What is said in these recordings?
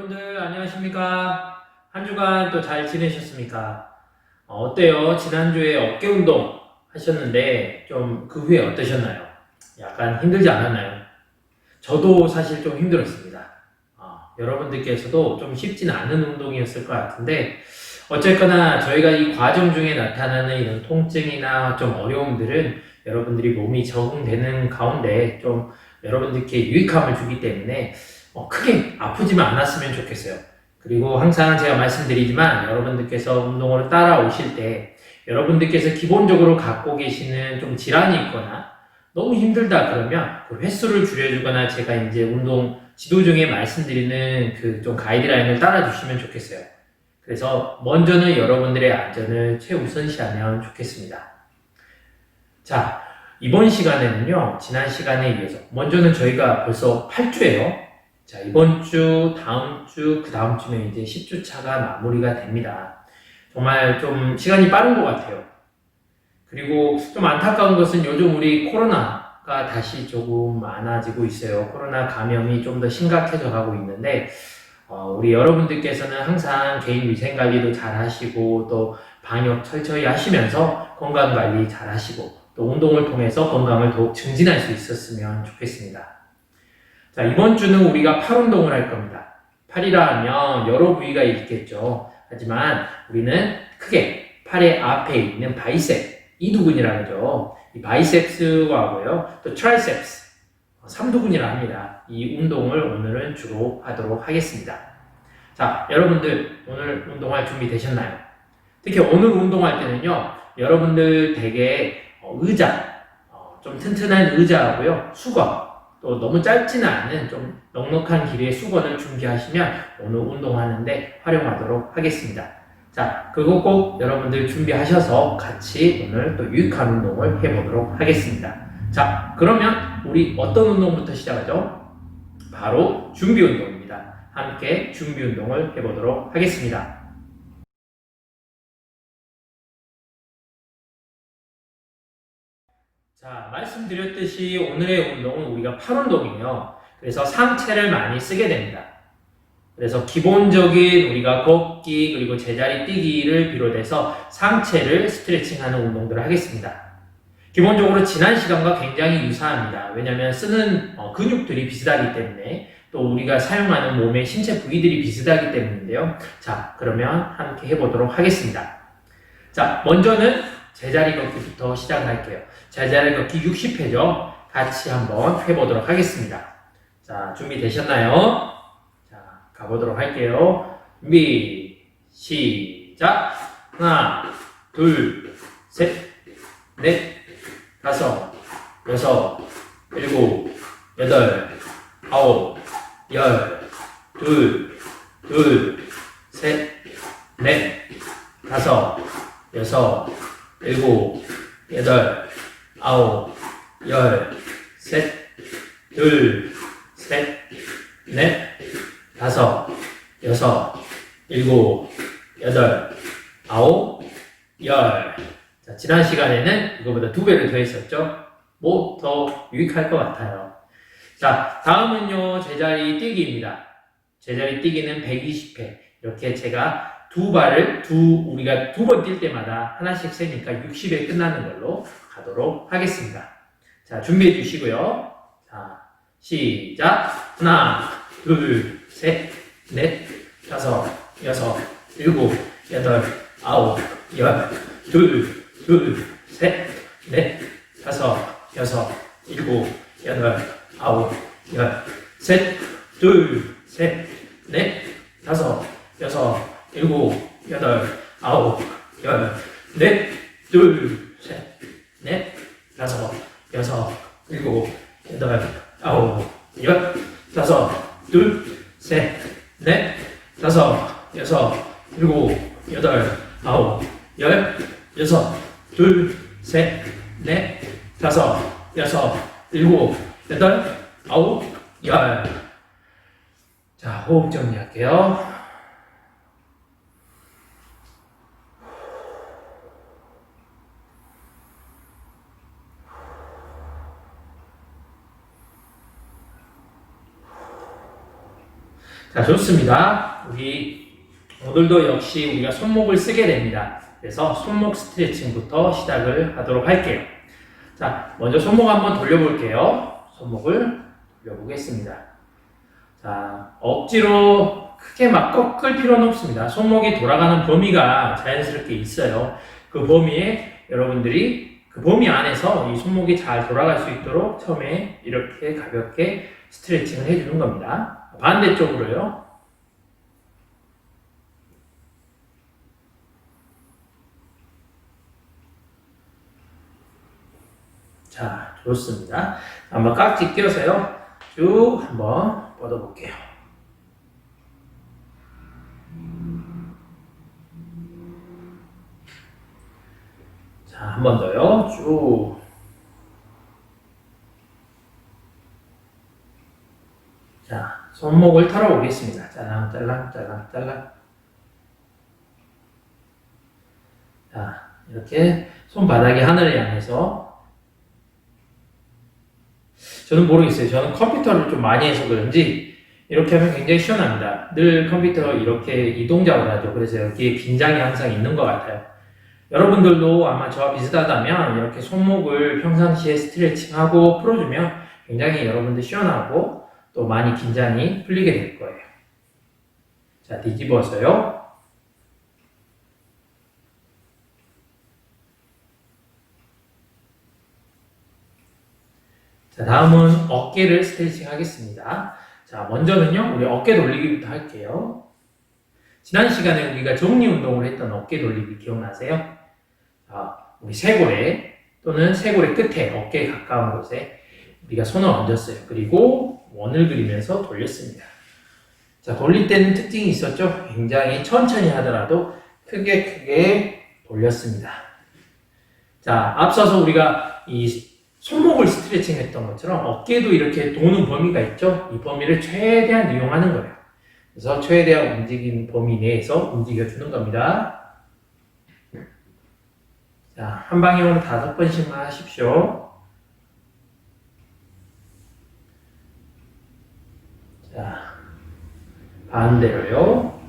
여러분들 안녕하십니까? 한 주간 또 잘 지내셨습니까? 어, 어때요? 지난주에 어깨 운동 하셨는데 좀 그 후에 어떠셨나요? 약간 힘들지 않았나요? 저도 사실 좀 힘들었습니다. 어, 여러분들께서도 좀 쉽진 않은 운동이었을 것 같은데 어쨌거나 저희가 이 과정 중에 나타나는 이런 통증이나 좀 어려움들은 여러분들이 몸이 적응되는 가운데 좀 여러분들께 유익함을 주기 때문에 어, 크게 아프지만 않았으면 좋겠어요. 그리고 항상 제가 말씀드리지만 여러분들께서 운동을 따라오실 때 여러분들께서 기본적으로 갖고 계시는 좀 질환이 있거나 너무 힘들다 그러면 그 횟수를 줄여주거나 제가 이제 운동 지도 중에 말씀드리는 그 좀 가이드라인을 따라주시면 좋겠어요. 그래서 먼저는 여러분들의 안전을 최우선시하면 좋겠습니다. 자, 이번 시간에는요, 지난 시간에 이어서, 먼저는 저희가 벌써 8주예요. 자, 이번 주, 다음 주, 그 다음 주면 이제 10주 차가 마무리가 됩니다. 정말 좀 시간이 빠른 것 같아요. 그리고 좀 안타까운 것은 요즘 우리 코로나가 다시 조금 많아지고 있어요. 코로나 감염이 좀 더 심각해져 가고 있는데, 어, 우리 여러분들께서는 항상 개인 위생 관리도 잘 하시고, 또 방역 철저히 하시면서 건강 관리 잘 하시고, 또 운동을 통해서 건강을 더욱 증진할 수 있었으면 좋겠습니다. 자, 이번 주는 우리가 팔 운동을 할 겁니다. 팔이라 하면 여러 부위가 있겠죠. 하지만 우리는 크게 팔의 앞에 있는 바이셉, 이두근이라 하죠. 이 바이셉스와 하고요. 또 트라이셉스, 삼두근이라 합니다. 이 운동을 오늘은 주로 하도록 하겠습니다. 자, 여러분들 오늘 운동할 준비 되셨나요? 특히 오늘 운동할 때는요, 여러분들 되게 어, 의자, 어, 좀 튼튼한 의자하고요, 수건, 또 너무 짧지는 않은 좀 넉넉한 길이의 수건을 준비하시면 오늘 운동하는데 활용하도록 하겠습니다. 자, 그거 꼭 여러분들 준비하셔서 같이 오늘 또 유익한 운동을 해보도록 하겠습니다. 자, 그러면 우리 어떤 운동부터 시작하죠? 바로 준비 운동입니다. 함께 준비 운동을 해보도록 하겠습니다. 자, 말씀드렸듯이 오늘의 운동은 우리가 팔 운동이에요. 그래서 상체를 많이 쓰게 됩니다. 그래서 기본적인 우리가 걷기 그리고 제자리 뛰기를 비롯해서 상체를 스트레칭하는 운동들을 하겠습니다. 기본적으로 지난 시간과 굉장히 유사합니다. 왜냐하면 쓰는 어, 근육들이 비슷하기 때문에 또 우리가 사용하는 몸의 신체 부위들이 비슷하기 때문인데요. 자, 그러면 함께 해보도록 하겠습니다. 자, 먼저는 제자리 걷기부터 시작할게요. 제자리 걷기 60회죠. 같이 한번 해보도록 하겠습니다. 자, 준비되셨나요? 자, 가보도록 할게요. 준비, 시작. 하나, 둘, 셋, 넷, 다섯, 여섯, 일곱, 여덟, 아홉, 열, 둘, 둘, 셋, 넷, 다섯, 여섯, 일곱, 여덟, 아홉, 열, 셋, 둘, 셋, 넷, 다섯, 여섯, 일곱, 여덟, 아홉, 열. 자, 지난 시간에는 이거보다 두 배를 더 했었죠? 뭐 더 유익할 것 같아요. 자, 다음은요, 제자리 뛰기입니다. 제자리 뛰기는 120회. 이렇게 제가 두 발을 두, 우리가 두 번 뛸 때마다 하나씩 세니까 60회 끝나는 걸로 가도록 하겠습니다. 자, 준비해 주시고요. 자, 시작. 하나, 둘, 셋, 넷, 다섯, 여섯, 일곱, 여덟, 아홉, 열, 둘, 둘, 셋, 넷, 다섯, 여섯, 일곱, 여덟, 아홉, 열, 셋, 둘, 셋, 넷, 다섯, 여섯, 일곱, 여덟, 아홉, 열, 넷, 둘, 셋, 넷, 다섯, 여섯, 일곱, 여덟, 아홉, 열, 다섯, 둘, 셋, 넷, 다섯, 여섯, 일곱, 여덟, 아홉, 열, 여섯, 둘, 셋, 넷, 다섯, 여섯, 일곱, 여덟, 아홉, 열. 자, 호흡 정리할게요. 자, 좋습니다. 우리 오늘도 역시 우리가 손목을 쓰게 됩니다. 그래서 손목 스트레칭부터 시작을 하도록 할게요. 자, 먼저 손목 한번 돌려볼게요. 손목을 돌려보겠습니다. 자, 억지로 크게 막 꺾을 필요는 없습니다. 손목이 돌아가는 범위가 자연스럽게 있어요. 그 범위에 여러분들이 그 범위 안에서 이 손목이 잘 돌아갈 수 있도록 처음에 이렇게 가볍게 스트레칭을 해주는 겁니다. 반대쪽으로요. 자, 좋습니다. 한번 깍지 끼워서요. 쭉 한번 뻗어볼게요. 자, 한 번 더요. 쭉. 자, 손목을 털어보겠습니다. 짜랑, 짜랑, 짜랑, 짜랑. 자, 이렇게 손바닥이 하늘을 향해서 저는 모르겠어요. 저는 컴퓨터를 좀 많이 해서 그런지 이렇게 하면 굉장히 시원합니다. 늘 컴퓨터 이렇게 이동작을 하죠. 그래서 여기에 긴장이 항상 있는 것 같아요. 여러분들도 아마 저와 비슷하다면 이렇게 손목을 평상시에 스트레칭하고 풀어주면 굉장히 여러분들 시원하고 또 많이 긴장이 풀리게 될 거예요. 자, 뒤집어서요. 자, 다음은 어깨를 스트레칭 하겠습니다. 자, 먼저는요, 우리 어깨 돌리기부터 할게요. 지난 시간에 우리가 정리 운동을 했던 어깨 돌리기 기억나세요? 자, 우리 쇄골에 또는 쇄골의 끝에 어깨에 가까운 곳에 우리가 손을 얹었어요. 그리고 원을 그리면서 돌렸습니다. 자, 돌릴 때는 특징이 있었죠? 굉장히 천천히 하더라도 크게 크게 돌렸습니다. 자, 앞서서 우리가 이 손목을 스트레칭 했던 것처럼 어깨도 이렇게 도는 범위가 있죠? 이 범위를 최대한 이용하는 거예요. 그래서 최대한 움직이는 범위 내에서 움직여주는 겁니다. 자, 한 방향으로 다섯 번씩만 하십시오. 자, 반대로요.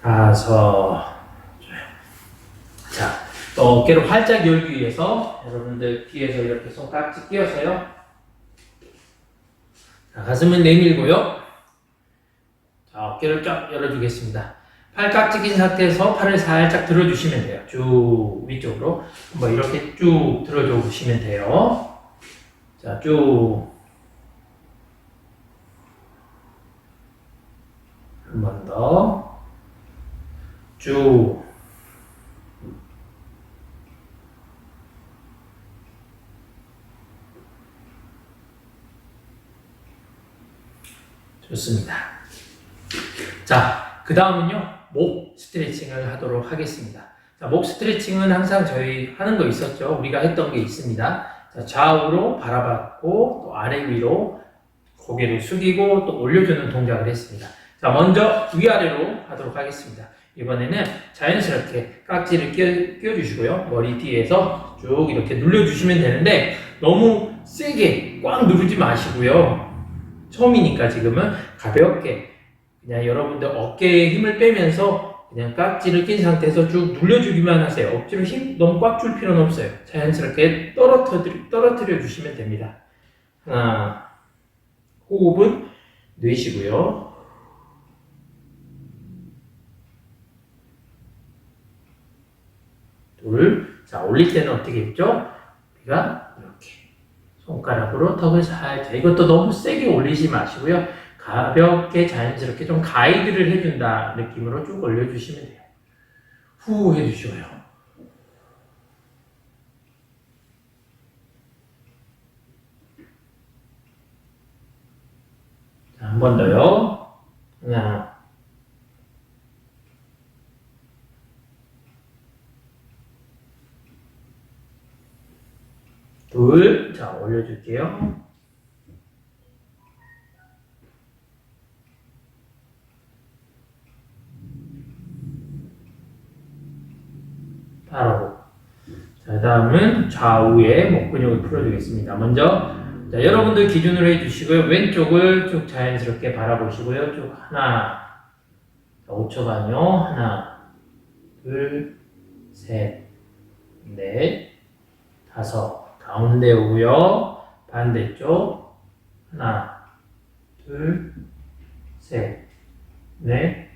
다섯. 자, 또 어깨를 활짝 열기 위해서 여러분들 뒤에서 이렇게 손깍지 끼워서요. 자, 가슴은 내밀고요. 자, 어깨를 쫙 열어주겠습니다. 팔깍지 낀 상태에서 팔을 살짝 들어주시면 돼요. 쭉 위쪽으로. 한번 이렇게 쭉 들어줘 보시면 돼요. 자, 쭉. 한 번 더. 쭉. 좋습니다. 자, 그 다음은요, 목 스트레칭을 하도록 하겠습니다. 자, 목 스트레칭은 항상 저희 하는 거 있었죠. 우리가 했던 게 있습니다. 자, 좌우로 바라봤고, 또 아래 위로 고개를 숙이고, 또 올려주는 동작을 했습니다. 자, 먼저 위아래로 하도록 하겠습니다. 이번에는 자연스럽게 깍지를 끼워, 끼워주시고요. 머리 뒤에서 쭉 이렇게 눌러주시면 되는데, 너무 세게 꽉 누르지 마시고요. 처음이니까 지금은 가볍게 그냥 여러분들 어깨에 힘을 빼면서 그냥 깍지를 낀 상태에서 쭉 눌러주기만 하세요. 억지로 힘 너무 꽉 줄 필요는 없어요. 자연스럽게 떨어뜨려, 떨어뜨려 주시면 됩니다. 하나, 호흡은 내쉬고요. 둘, 자 올릴 때는 어떻게 했죠? 우리가 이렇게 손가락으로 턱을 살짝 이것도 너무 세게 올리지 마시고요. 가볍게 자연스럽게 좀 가이드를 해준다 느낌으로 쭉 올려주시면 돼요. 후 해주시고요. 한 번 더요. 하나, 둘, 자 올려줄게요. 바로. 자, 다음은 좌우의 목 근육을 풀어주겠습니다. 먼저, 자, 여러분들 기준으로 해주시고요. 왼쪽을 쭉 자연스럽게 바라보시고요. 쭉 하나, 자, 5초간요. 하나, 둘, 셋, 넷, 다섯. 가운데 오고요. 반대쪽. 하나, 둘, 셋, 넷,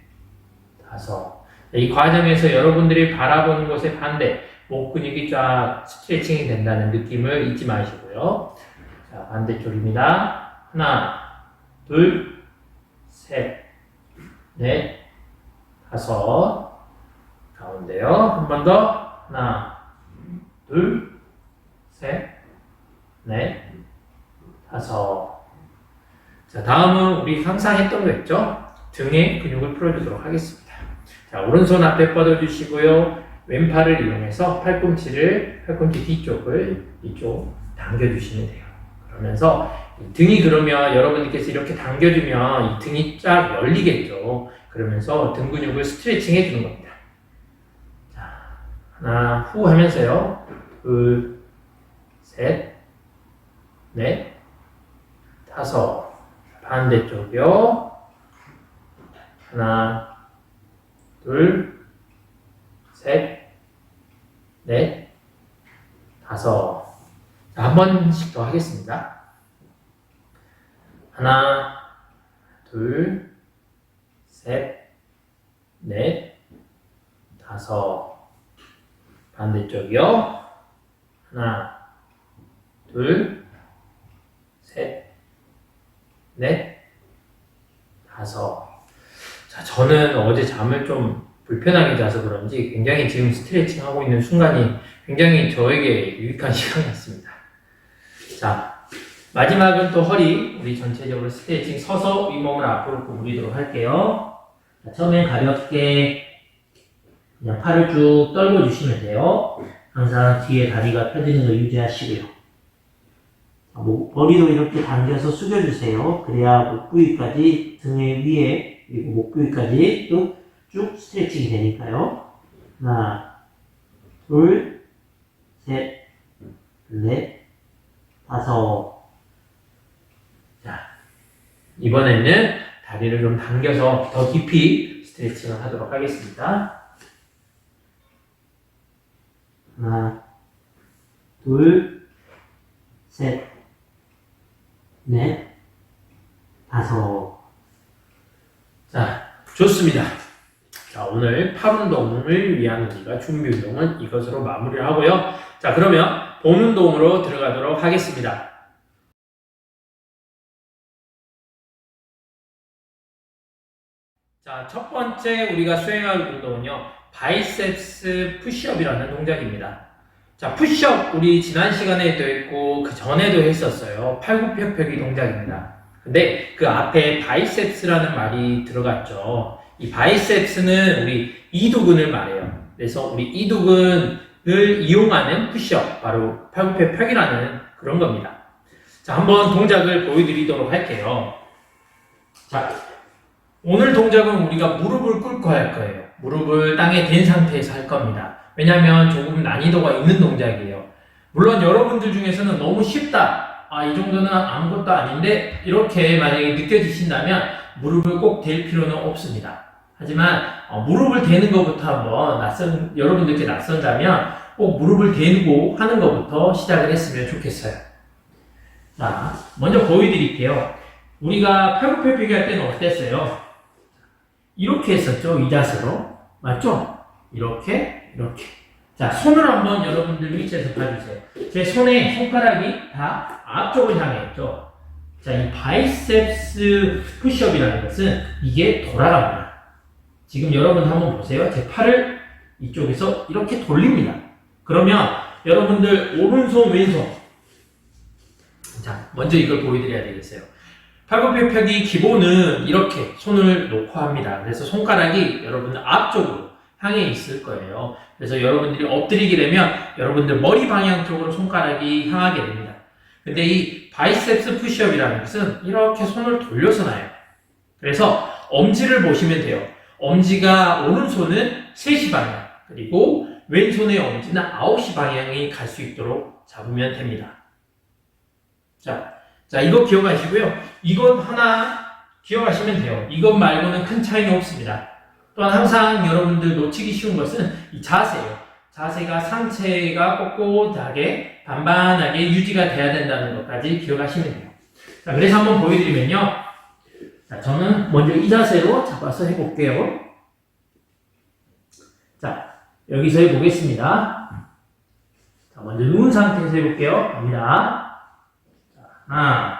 다섯. 이 과정에서 여러분들이 바라보는 곳의 반대, 목 근육이 쫙 스트레칭이 된다는 느낌을 잊지 마시고요. 자, 반대쪽입니다. 하나, 둘, 셋, 넷, 다섯. 가운데요. 한 번 더. 하나, 둘, 셋, 넷, 다섯. 자, 다음은 우리 항상 했던 거 있죠? 등의 근육을 풀어주도록 하겠습니다. 자, 오른손 앞에 뻗어주시고요. 왼팔을 이용해서 팔꿈치를, 팔꿈치 뒤쪽을 이쪽 당겨주시면 돼요. 그러면서 이 등이 그러면 여러분들께서 이렇게 당겨주면 이 등이 쫙 열리겠죠. 그러면서 등 근육을 스트레칭 해주는 겁니다. 자, 하나, 후 하면서요. 둘, 셋, 넷, 다섯. 반대쪽이요. 하나, 둘, 셋, 넷, 다섯. 자, 한 번씩 더 하겠습니다. 하나, 둘, 셋, 넷, 다섯. 반대쪽이요. 하나, 둘, 셋, 넷, 다섯. 자, 저는 어제 잠을 좀 불편하게 자서 그런지 굉장히 지금 스트레칭 하고 있는 순간이 굉장히 저에게 유익한 시간이었습니다. 자, 마지막은 또 허리, 우리 전체적으로 스트레칭 서서 윗몸을 앞으로 구부리도록 할게요. 자, 처음엔 가볍게 그냥 팔을 쭉 떨궈 주시면 돼요. 항상 뒤에 다리가 펴지는 거 유지하시고요. 자, 목, 머리도 이렇게 당겨서 숙여주세요. 그래야 목 부위까지 등의 위에 그리고 목 부위까지 쭉, 쭉 스트레칭이 되니까요. 하나, 둘, 셋, 넷, 다섯. 자, 이번에는 다리를 좀 당겨서 더 깊이 스트레칭을 하도록 하겠습니다. 하나, 둘, 셋, 넷, 다섯. 자, 좋습니다. 자, 오늘 팔 운동을 위한 우리가 준비 운동은 이것으로 마무리를 하고요. 자, 그러면 본 운동으로 들어가도록 하겠습니다. 자, 첫 번째 우리가 수행할 운동은요, 바이셉스 푸시업이라는 동작입니다. 자, 푸시업 우리 지난 시간에도 했고 그 전에도 했었어요. 팔굽혀펴기 동작입니다. 근데 그 앞에 바이셉스라는 말이 들어갔죠. 이 바이셉스는 우리 이두근을 말해요. 그래서 우리 이두근을 이용하는 푸시업, 바로 팔굽혀펴기라는 그런 겁니다. 자, 한번 동작을 보여드리도록 할게요. 자, 오늘 동작은 우리가 무릎을 꿇고 할 거예요. 무릎을 땅에 댄 상태에서 할 겁니다. 왜냐하면 조금 난이도가 있는 동작이에요. 물론 여러분들 중에서는 너무 쉽다. 아, 이 정도는 아무것도 아닌데 이렇게 만약에 느껴지신다면 무릎을 꼭 댈 필요는 없습니다. 하지만 어, 무릎을 대는 것부터 한번 낯선 여러분들께 낯선다면 꼭 무릎을 대고 하는 것부터 시작을 했으면 좋겠어요. 자, 먼저 보여드릴게요. 우리가 팔굽혀펴기 할 때는 어땠어요? 이렇게 했었죠, 이 자세로. 맞죠? 이렇게, 이렇게. 자, 손을 한번 여러분들 위치에서 봐주세요. 제 손에 손가락이 다 앞쪽을 향해 있죠. 자, 이 바이셉스 푸시업이라는 것은 이게 돌아갑니다. 지금 여러분 한번 보세요. 제 팔을 이쪽에서 이렇게 돌립니다. 그러면 여러분들 오른손, 왼손. 자, 먼저 이걸 보여드려야 되겠어요. 팔굽혀펴기 기본은 이렇게 손을 놓고 합니다. 그래서 손가락이 여러분들 앞쪽으로 향해 있을 거예요. 그래서 여러분들이 엎드리게 되면 여러분들 머리 방향 쪽으로 손가락이 향하게 됩니다. 근데 이 바이셉스 푸시업이라는 것은 이렇게 손을 돌려서 놔요. 그래서 엄지를 보시면 돼요. 엄지가 오른손은 3시 방향, 그리고 왼손의 엄지는 9시 방향이 갈 수 있도록 잡으면 됩니다. 자, 자, 이거 기억하시고요. 이것 하나 기억하시면 돼요. 이것 말고는 큰 차이는 없습니다. 또한 항상 여러분들 놓치기 쉬운 것은 이 자세예요. 자세가 상체가 꼿꼿하게 반반하게 유지가 돼야 된다는 것까지 기억하시면 돼요. 자, 그래서 한번 보여드리면요. 자, 저는 먼저 이 자세로 잡아서 해볼게요. 자, 여기서 해보겠습니다. 자, 먼저 누운 상태에서 해볼게요. 갑니다. 자, 하나,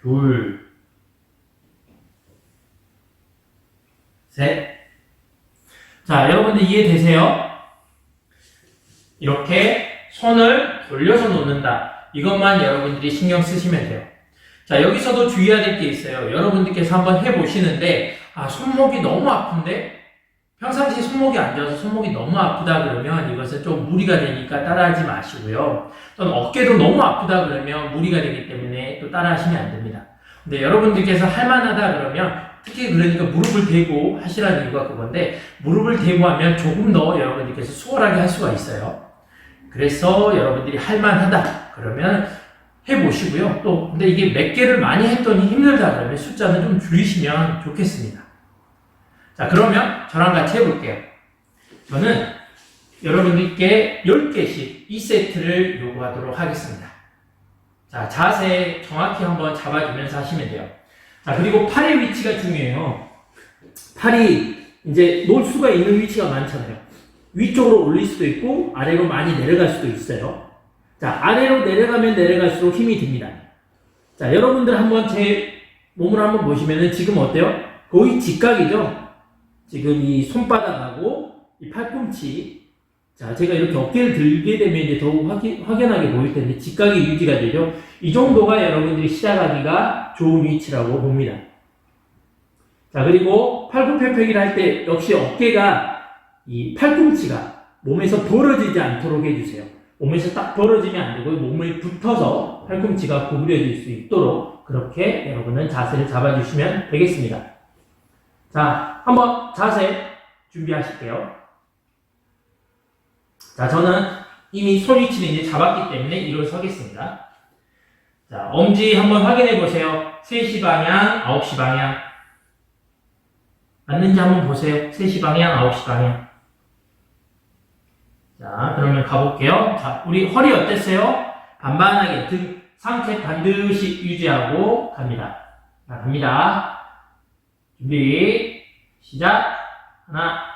둘, 셋. 자, 여러분들 이해되세요? 이렇게 손을 돌려서 놓는다. 이것만 여러분들이 신경 쓰시면 돼요. 자, 여기서도 주의해야 될 게 있어요. 여러분들께서 한번 해보시는데, 아, 손목이 너무 아픈데? 평상시 손목이 안 좋아서 손목이 너무 아프다 그러면 이것은 좀 무리가 되니까 따라하지 마시고요. 또는 어깨도 너무 아프다 그러면 무리가 되기 때문에 또 따라하시면 안 됩니다. 근데 여러분들께서 할 만하다 그러면 특히 그러니까 무릎을 대고 하시라는 이유가 그건데 무릎을 대고 하면 조금 더 여러분들께서 수월하게 할 수가 있어요. 그래서 여러분들이 할만하다 그러면 해보시고요. 또 근데 이게 몇 개를 많이 했더니 힘들다 그러면 숫자는 좀 줄이시면 좋겠습니다. 자 그러면 저랑 같이 해볼게요. 저는 여러분들께 10개씩 2세트를 요구하도록 하겠습니다. 자 자세 정확히 한번 잡아주면서 하시면 돼요. 자 그리고 팔의 위치가 중요해요. 팔이 이제 놓을 수가 있는 위치가 많잖아요. 위쪽으로 올릴 수도 있고 아래로 많이 내려갈 수도 있어요. 자, 아래로 내려가면 내려갈수록 힘이 듭니다. 자, 여러분들 한번 제 몸을 한번 보시면은 지금 어때요? 거의 직각이죠? 지금 이 손바닥하고 이 팔꿈치. 자, 제가 이렇게 어깨를 들게 되면 이제 더욱 확인, 확연하게 보일 텐데 직각이 유지가 되죠? 이 정도가 여러분들이 시작하기가 좋은 위치라고 봅니다. 자, 그리고 팔굽혀펴기를 할 때 역시 어깨가 이 팔꿈치가 몸에서 벌어지지 않도록 해주세요. 몸에서 딱 벌어지면 안 되고 몸을 붙어서 팔꿈치가 구부려질 수 있도록 그렇게 여러분은 자세를 잡아주시면 되겠습니다. 자, 한번 자세 준비하실게요. 자, 저는 이미 손 위치를 이제 잡았기 때문에 일어서겠습니다. 자, 엄지 한번 확인해 보세요. 3시 방향, 9시 방향. 맞는지 한번 보세요. 3시 방향, 9시 방향. 자, 그러면 가볼게요. 자, 우리 허리 어땠어요? 반반하게 등, 상체 반드시 유지하고 갑니다. 자, 갑니다. 준비, 시작. 하나,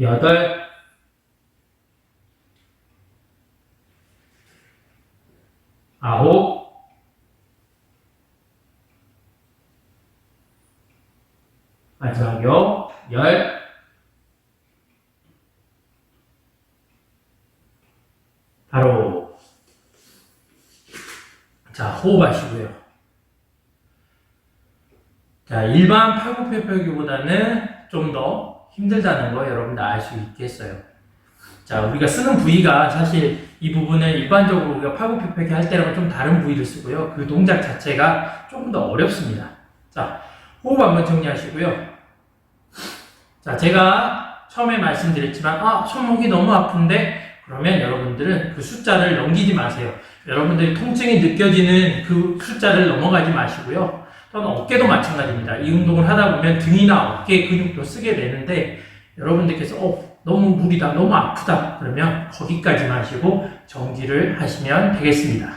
여덟, 아홉, 마지막이요. 열. 바로. 자, 호흡하시고요. 자, 일반 팔굽혀펴기보다는 좀더 힘들다는 거 여러분들 알 수 있겠어요. 자, 우리가 쓰는 부위가 사실 이 부분은 일반적으로 우리가 팔굽혀펴기 할 때랑은 좀 다른 부위를 쓰고요. 그 동작 자체가 조금 더 어렵습니다. 자, 호흡 한번 정리하시고요. 자, 제가 처음에 말씀드렸지만, 아, 손목이 너무 아픈데, 그러면 여러분들은 그 숫자를 넘기지 마세요. 여러분들이 통증이 느껴지는 그 숫자를 넘어가지 마시고요. 또는 어깨도 마찬가지입니다. 이 운동을 하다 보면 등이나 어깨 근육도 쓰게 되는데, 여러분들께서, 어, 너무 무리다, 너무 아프다. 그러면 거기까지만 하시고 정지를 하시면 되겠습니다.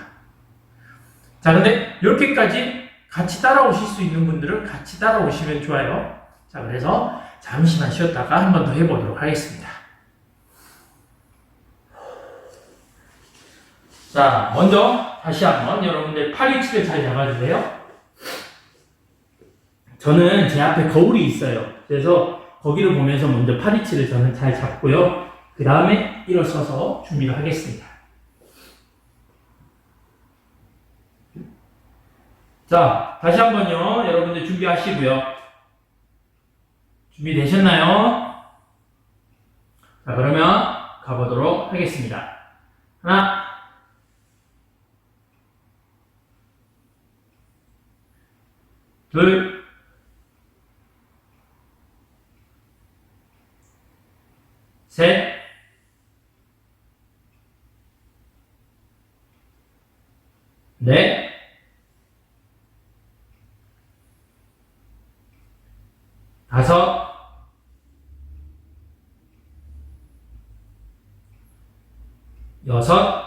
자, 근데 이렇게까지 같이 따라오실 수 있는 분들은 같이 따라오시면 좋아요. 자, 그래서 잠시만 쉬었다가 한 번 더 해보도록 하겠습니다. 자, 먼저 다시 한번 여러분들 팔 위치를 잘 잡아주세요. 저는 제 앞에 거울이 있어요. 그래서 거기를 보면서 먼저 팔 위치를 저는 잘 잡고요. 그 다음에 일어서서 준비를 하겠습니다. 자, 다시 한번요. 여러분들 준비하시고요. 준비되셨나요? 자, 그러면 가보도록 하겠습니다. 하나, 둘, 셋, 넷, 다섯, 여섯,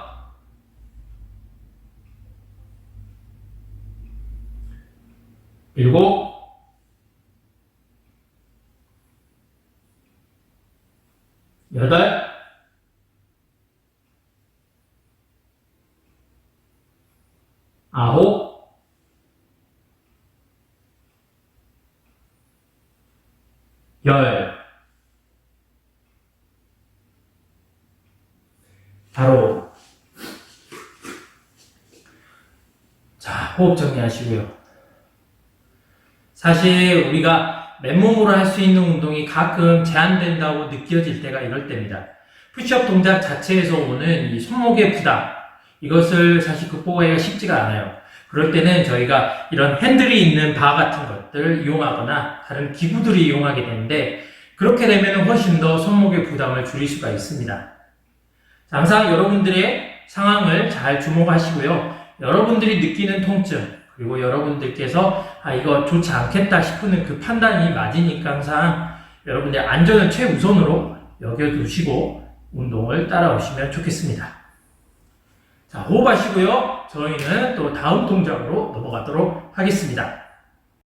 일곱, 여덟, 아홉, 열. 바로. 자, 호흡 정리하시고요. 사실 우리가 맨몸으로 할 수 있는 운동이 가끔 제한된다고 느껴질 때가 이럴 때입니다. 푸시업 동작 자체에서 오는 이 손목의 부담, 이것을 사실 극복하기가 쉽지가 않아요. 그럴 때는 저희가 이런 핸들이 있는 바 같은 것들을 이용하거나 다른 기구들을 이용하게 되는데 그렇게 되면 훨씬 더 손목의 부담을 줄일 수가 있습니다. 자, 항상 여러분들의 상황을 잘 주목하시고요. 여러분들이 느끼는 통증, 그리고 여러분들께서 아, 이거 좋지 않겠다 싶은 그 판단이 맞으니까 항상 여러분들의 안전을 최우선으로 여겨두시고 운동을 따라오시면 좋겠습니다. 자, 호흡하시고요. 저희는 또 다음 동작으로 넘어가도록 하겠습니다.